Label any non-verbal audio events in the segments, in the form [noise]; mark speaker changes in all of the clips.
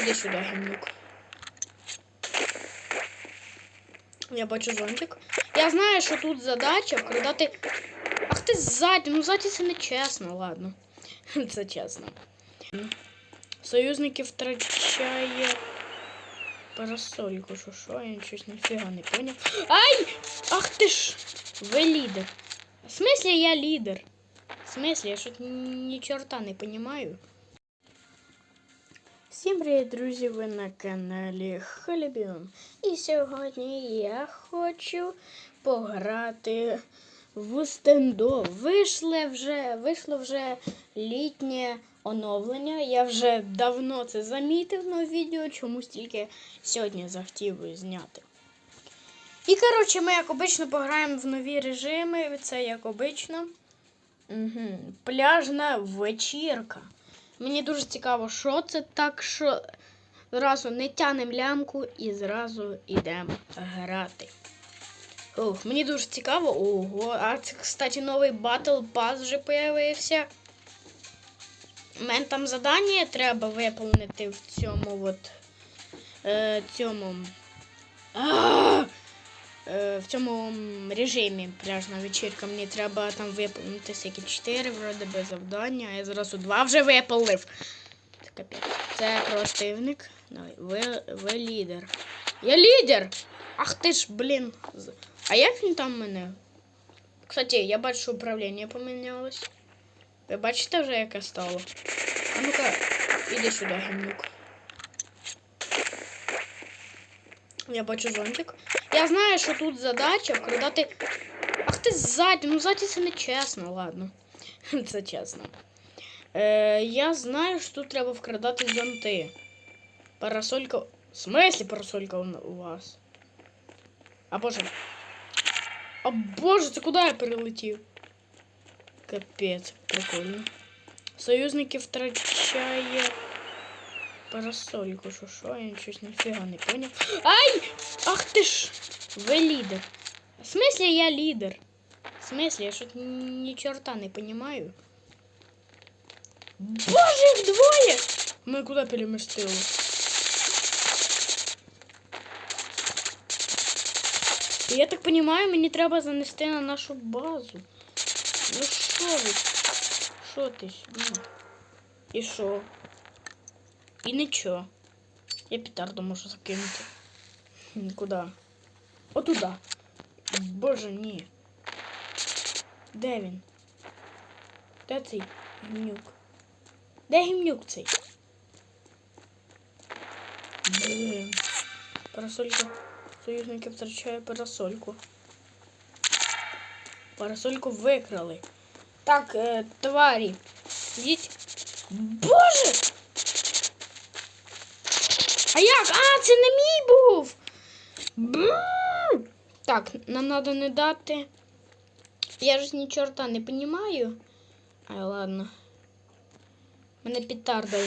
Speaker 1: Іди сюди, гімнюк. Я бачу зонтик. Я знаю, що тут задача вкрадати. Ах ти ззаді, ну ззаді це не чесно, ладно. [laughs] Це чесно. Союзники втрачає парасольку. Що що? Я щось ніфіга не поняв. Ай! Ах ти ж! Ви лідер. В смислі я лідер? В смислі, я щось ні чорта не понімаю. Всім привіт, друзі! Ви на каналі Халібіон. І сьогодні я хочу пограти в стендо. Вийшло вже, вийшло вже літнє оновлення. Я вже давно це замітив на відео, чомусь тільки сьогодні захотів зняти. І коротше, ми як обично пограємо в нові режими. Це як обично. Угу. Пляжна вечірка. Мені дуже цікаво, що це так, що зразу не тянемо лямку і зразу йдемо грати. Ух, мені дуже цікаво. Ого, а це, кстати, новий Battle Pass вже появився. У мене там завдання треба виповнити в цьому от е, цьому. А, в цьому режимі пляжна вечірка. Мені треба там виповнити всякі 4 вроде би завдання, я зразу 2 вже виповнив. Це противник. Ви, ви лідер. Я лідер! Ах ти ж, блін. А як він там мене? Кстати, я бачу, управління помінялось. Ви бачите вже, яке стало? А ну-ка, іди сюди, гімнюк. Я бачу зонтик. Я знаю, що тут задача вкрадати. Ах ти ззаді, ну ззаді це не чесно, ладно. [laughs] Це чесно. Е, я знаю, що тут треба вкрадати зонти. Парасолька. В смислі парасолька у у вас? А боже. А боже, це куди я перелетів? Капець, прикольно. Союзники втрачає парасольку. Що що? Я щось ніфіга не поняв. Ай! Ах ти ж! Ви лідер. В смислі я лідер? В смислі, я щось ні чорта не понімаю. Боже, їх двоє! Ми куди перемістили? Я так понимаю, мені треба занести на нашу базу. Ну що ви? Що ти сюди? І що? І нічого. Я петарду можу закинути. Куди? Отуда. Боже, ні. Де він? Де цей гімнюк? Де гімнюк цей? Блін. Парасолька. Союзники втрачає парасольку. Парасольку викрали. Так, е, тварі. Йдіть. Боже! А як? А, це не мій був! Бррр! Так, нам треба не дати. Я ж ні чорта не понімаю. Ай, ладно. Мене петарда.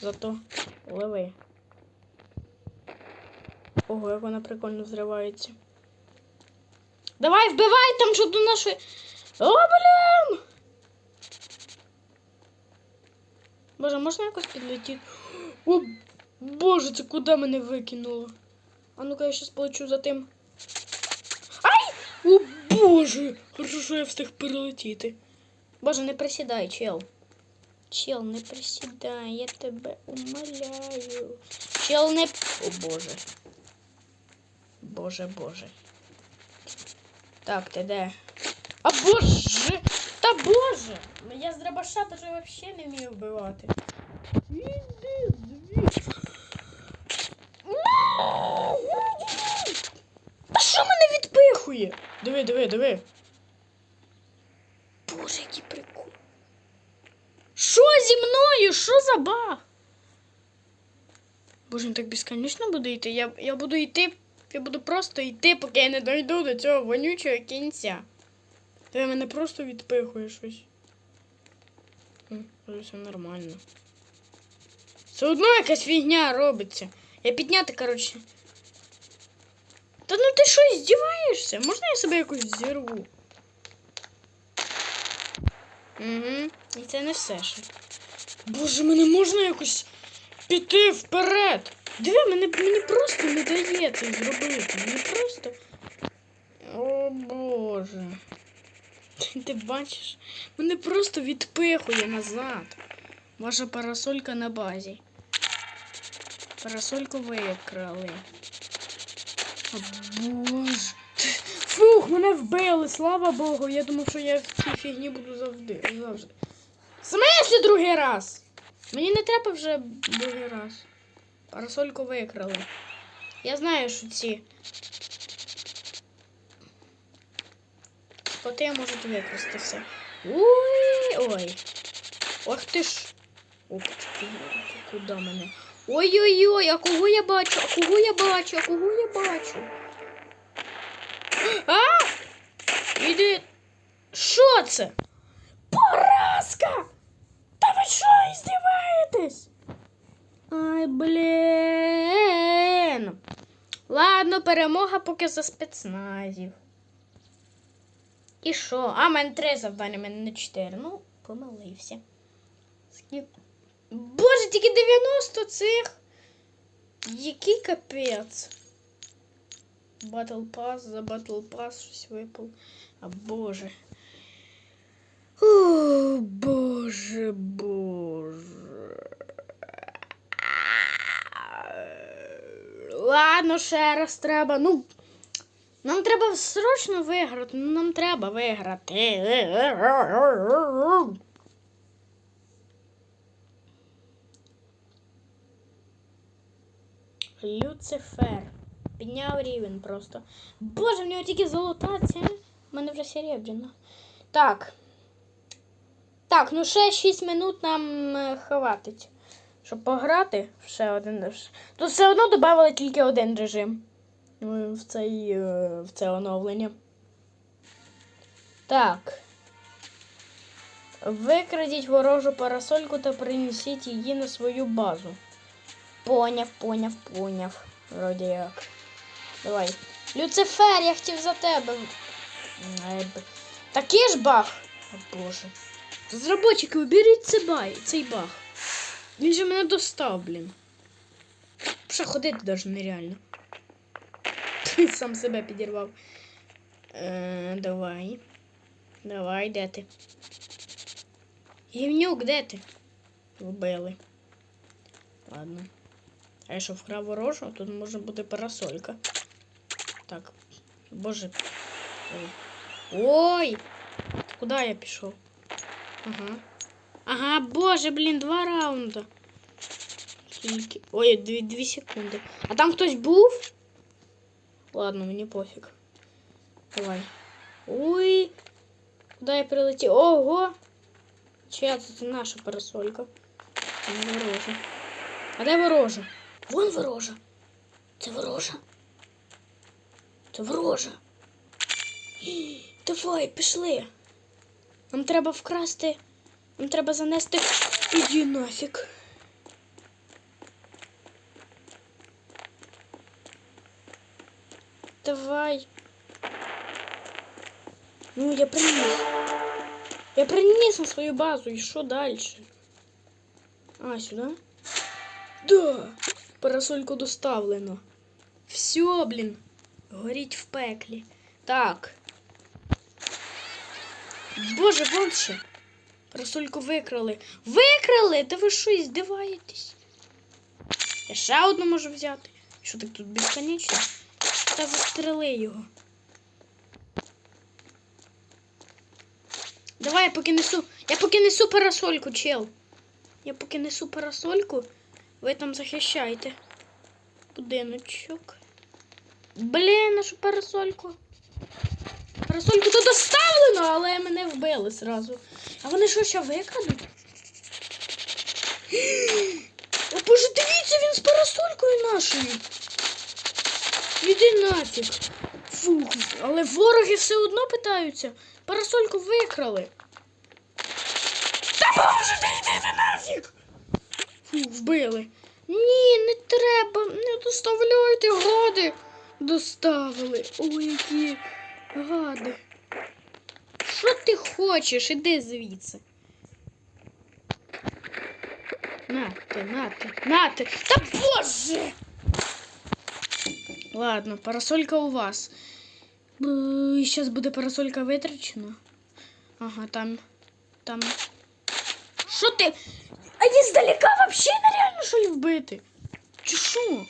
Speaker 1: Зато лови. Ого, як вона прикольно взривається. Давай, вбивай там, що до нашої. О, блін! Боже, можна якось підлетіти? О, боже, це куди мене викинуло? А ну-ка я щас полечу за тим. Ай! О, боже! Хорошо, що я встиг перелетіти. Боже, не присідай, чел. Чел, не присідай, я тебе умоляю. Чел, не. О боже. Боже, боже. Так, ти де? А боже! Та боже! Я з дробаша даже вообще не вмію вбивати. Іди звідси. Та що мене відпихує? Диви, диви, диви. Боже, який прикол. Що зі мною? Що за баг? Боже, він так безконечно буде йти. Я, я буду йти, я буду просто йти, поки я не дойду до цього вонючого кінця. Ти мене просто відпихує щось. Все нормально. Все одно якась фігня робиться. Я підняти, коротше. Та ну ти що, здіваєшся? Можна я себе якось зірву? Угу. І це не все ще. Боже, мене можна якось піти вперед. Диви, мене, мені просто не дає це зробити. Мені просто. О Боже. [laughs] Ти бачиш? Мене просто відпихує назад. Ваша парасолька на базі. Парасольку викрали. О, Боже. Фух, мене вбили, слава Богу. Я думав, що я в цій фігні буду завжди. завжди. Смислі другий раз? Мені не треба вже другий раз. Парасольку викрали. Я знаю, що ці. Коти можуть викрасти все. Ой, ой. Ох ти ж. Опачки, куди мене? Ой-ой-ой, а кого я бачу? А кого я бачу? А кого я бачу? А! Іди. Що це? Поразка! Та ви що, іздіваєтесь? Ай, блін. Ладно, перемога поки за спецназів. І що? А, мене три завдання, мене не чотири. Ну, помилився. Скіп. Боже, тільки 90 цих. Який капець. Батл пас за батл пас щось випав. А боже. О, боже, боже. Ладно, ще раз треба. Ну, нам треба срочно виграти. Ну, нам треба виграти. Люцифер. Підняв рівень просто. Боже, в нього тільки золота ця. У мене вже серебряна. Так. Так, ну ще 6 минут нам е, хватить. Щоб пограти в ще один. Тут все одно додали тільки один режим. е, В, цей, е, в це оновлення. Так. Викрадіть ворожу парасольку та принесіть її на свою базу. Поняв, поняв, поняв. Вроді як. Давай. Люцифер, я хотів за тебе. Такий ж баг. О боже. Розробники, уберіть цей бай, цей баг. Він же мене достав, блін. Ще ходити навіть нереально. Сам себе підірвав. Е, давай. Давай, де ти? Гівнюк, де ти? Вбили. Ладно. А я що вкрав ворожу? Тут може бути парасолька. Так. Боже. Ой. Ой! Куди я пішов? Ага. Ага, боже, блін, два раунда. Тільки. Ой, дві, дві секунди. А там хтось був? Ладно, мені пофіг. Давай. Ой. Куди я прилетів? Ого! Чия Це наша парасолька? Ворожа. А де ворожа? Вон ворожа. Це ворожа. Це ворожа. Давай, пішли. Нам треба вкрасти. Нам треба занести. Іди нафіг. Давай. Ну, я приніс. Я приніс на свою базу. І що далі? А, сюди? Да. Парасольку доставлено. Все, блін. Горіть в пеклі. Так. Боже, вон ще. Парасольку викрали. Викрали? Та ви що, здиваєтесь? Я ще одну можу взяти. Що так тут безконечно? Та застрели його. Давай, я поки несу. Я поки несу парасольку, чел. Я поки несу парасольку. Ви там захищайте. Будиночок. Блін, нашу парасольку. Парасольку то доставлено, але мене вбили зразу. А вони що ще викрадуть? О, боже, дивіться, він з парасолькою нашою. Іди нафіг. Фух, але вороги все одно питаються. Парасольку викрали. Та боже, ти йди нафіг. Вбили. Ні, не треба, не доставляйте, гади. Доставили. Ой, які гади. Що ти хочеш? Іди звідси. На ти, на ти, на ти. Та боже! Ладно, парасолька у вас. Зараз буде парасолька витрачена. Ага, там. Там. Що ти? А іздалека вообще нереально що ли вбити? Чи що?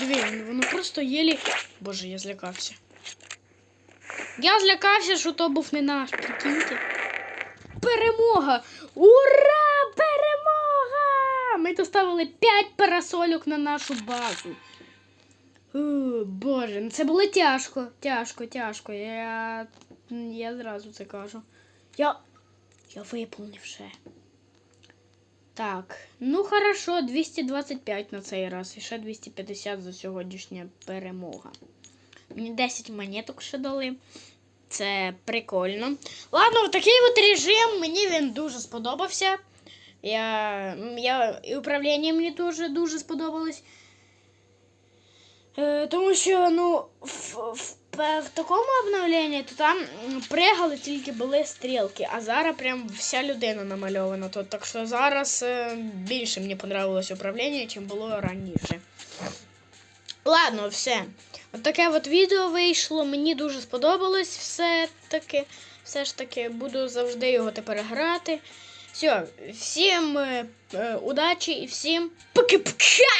Speaker 1: Диви, воно просто єлі. Боже, я злякався. Я злякався, що то був не наш, прикиньте. Перемога! Ура! Перемога! Ми доставили 5 парасольок на нашу базу. У, Боже, ну це було тяжко, тяжко, тяжко. Я, я зразу це кажу. Я, я виповнив ще. Так, ну хорошо, 225 на цей раз. І ще 250 за сьогоднішня перемога. Мені 10 монеток ще дали. Це прикольно. Ладно, такий от режим, мені він дуже сподобався. Я, я, і управління мені дуже дуже сподобалось. Е, тому що, ну, в, в, в, такому обновленні, то там пригали тільки були стрілки, а зараз прям вся людина намальована. То, так що зараз е, більше мені понравилось управління, ніж було раніше. Ладно, все. От таке от відео вийшло. Мені дуже сподобалось все-таки. Все ж таки, буду завжди його тепер грати. Все, всім е, е, удачі і всім поки-пока!